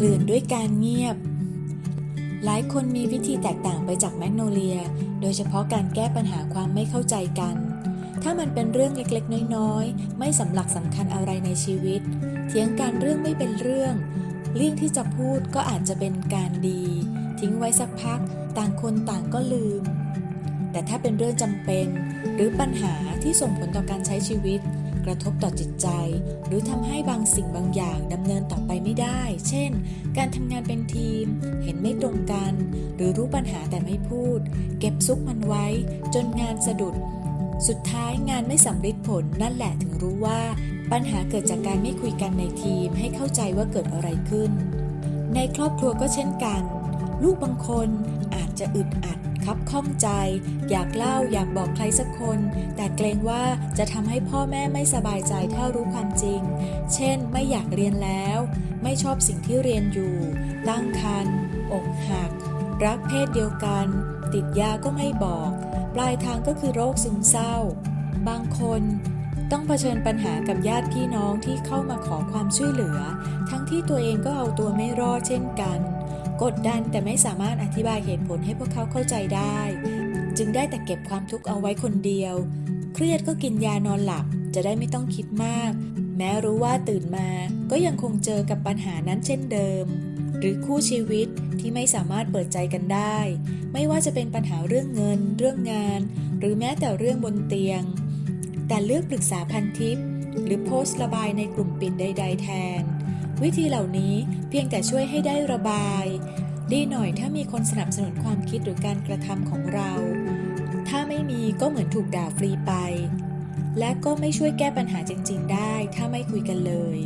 เกลื่อนด้วยการเงียบ หลายคนมีวิธีแตกต่างไปจากแมกโนเลีย โดยเฉพาะการแก้ปัญหาความไม่เข้าใจกัน ถ้ามันเป็นเรื่องเล็กๆ น้อยๆ ไม่สำหลักสำคัญอะไรในชีวิต เถียงกันเรื่องไม่เป็นเรื่อง เลี่ยงที่จะพูดก็อาจจะเป็นการดี ทิ้งไว้สักพัก ต่างคนต่างก็ลืม แต่ถ้าเป็นเรื่องจำเป็น หรือปัญหาที่ส่งผลต่อการใช้ชีวิต ระทบต่อจิตใจ หรือทำให้บางสิ่งบางอย่างดำเนินต่อไปไม่ได้ เช่น การทำงานเป็นทีม เห็นไม่ตรงกัน หรือรู้ปัญหาแต่ไม่พูด เก็บซุกมันไว้ จนงานสะดุด สุดท้ายงานไม่สำเร็จผลนั่นแหละถึงรู้ว่า ปัญหาเกิดจากการไม่คุยกันในทีมให้เข้าใจว่าเกิดอะไรขึ้น ในครอบครัวก็เช่นกัน ลูกบางคนอาจจะอึดอัด ครับข้องใจ อยากเล่าอยากบอกใครสักคน แต่เกรงว่าจะทำให้พ่อแม่ไม่สบายใจถ้ารู้ความจริง เช่น ไม่อยากเรียนแล้ว ไม่ชอบสิ่งที่เรียนอยู่ ตั้งครรภ์อกหัก รักเพศเดียวกัน ติดยาก็ไม่บอก ปลายทางก็คือโรคซึมเศร้า บางคนต้องเผชิญปัญหากับญาติพี่น้องที่เข้ามาขอความช่วยเหลือ ทั้งที่ตัวเองก็เอาตัวไม่รอดเช่นกัน กดดันแต่ไม่สามารถอธิบายเหตุผลให้พวกเขาเข้าใจได้ จึงได้แต่เก็บความทุกข์เอาไว้คนเดียว เครียดก็กินยานอนหลับจะได้ไม่ต้องคิดมาก แม้รู้ว่าตื่นมาก็ยังคงเจอกับปัญหานั้นเช่นเดิม หรือคู่ชีวิตที่ไม่สามารถเปิดใจกันได้ ไม่ว่าจะเป็นปัญหาเรื่องเงิน เรื่องงาน หรือแม้แต่เรื่องบนเตียง แต่เลือกปรึกษาพันทิปหรือโพสต์ระบายในกลุ่มปิดใด ๆ แทน วิธีเหล่านี้เพียงแต่ช่วยให้ได้ระบาย ดีหน่อยถ้ามีคนสนับสนุนความคิดหรือการกระทำของเรา ถ้าไม่มีก็เหมือนถูกด่าฟรีไป และก็ไม่ช่วยแก้ปัญหาจริง ๆ ได้ ถ้าไม่คุยกันเลย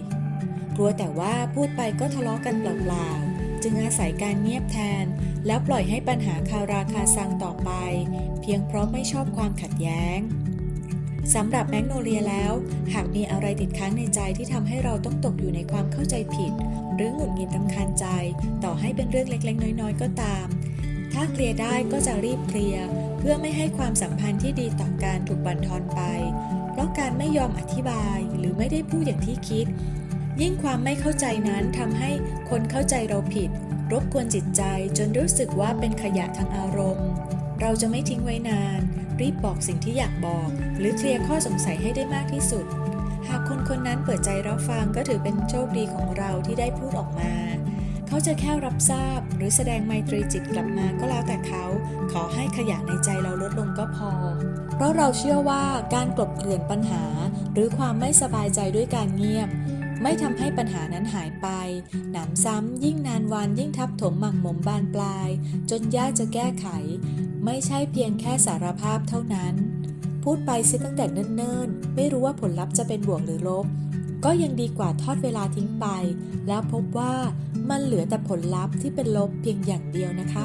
กลัวแต่ว่าพูดไปก็ทะเลาะกันเปล่าๆ จึงอาศัยการเงียบแทน แล้วปล่อยให้ปัญหาคาราคาซังต่อไป เพียงเพราะไม่ชอบความขัดแย้ง สำหรับแมกโนเลียแล้ว หากมีอะไรติดค้างในใจที่ทำให้เราต้องตกอยู่ในความเข้าใจผิด หรือหงุดหงิดรำคาญใจ ต่อให้เป็นเรื่องเล็กๆ น้อยๆ ก็ตาม ถ้าเคลียร์ได้ก็จะรีบเคลียร์เพื่อไม่ให้ความสัมพันธ์ที่ดีต่อการถูกบั่นทอนไป เพราะการไม่ยอมอธิบายหรือไม่ได้พูดอย่างที่คิด ยิ่งความไม่เข้าใจนั้นทำให้คนเข้าใจเราผิด รบกวนจิตใจจนรู้สึกว่าเป็นขยะทางอารมณ์ เราจะไม่ทิ้งไว้นาน รีบบอกสิ่งที่อยากบอก หรือเคลียร์ข้อสงสัยให้ได้มากที่สุด หากคนคนนั้นเปิดใจรับฟังก็ถือเป็นโชคดีของเราที่ได้พูดออกมา เขาจะแค่รับทราบหรือแสดงไมตรีจิตกลับมาก็แล้วแต่เขา ขอให้ขยะในใจเราลดลงก็พอ เพราะเราเชื่อว่าการกลบเกลื่อนปัญหา หรือความไม่สบายใจด้วยการเงียบ ไม่ทำให้ปัญหานั้นหายไป หนำซ้ำยิ่งนานวันยิ่งทับถมหมักหมมบานปลาย จนยากจะแก้ไข ไม่ใช่เพียงแค่สารภาพเท่านั้น พูดไปเสียตั้งแต่เนิ่นๆ ไม่รู้ว่าผลลัพธ์จะเป็นบวกหรือลบ ก็ยังดีกว่าทอดเวลาทิ้งไป แล้วพบว่ามันเหลือแต่ผลลัพธ์ที่เป็นลบเพียงอย่างเดียวนะคะ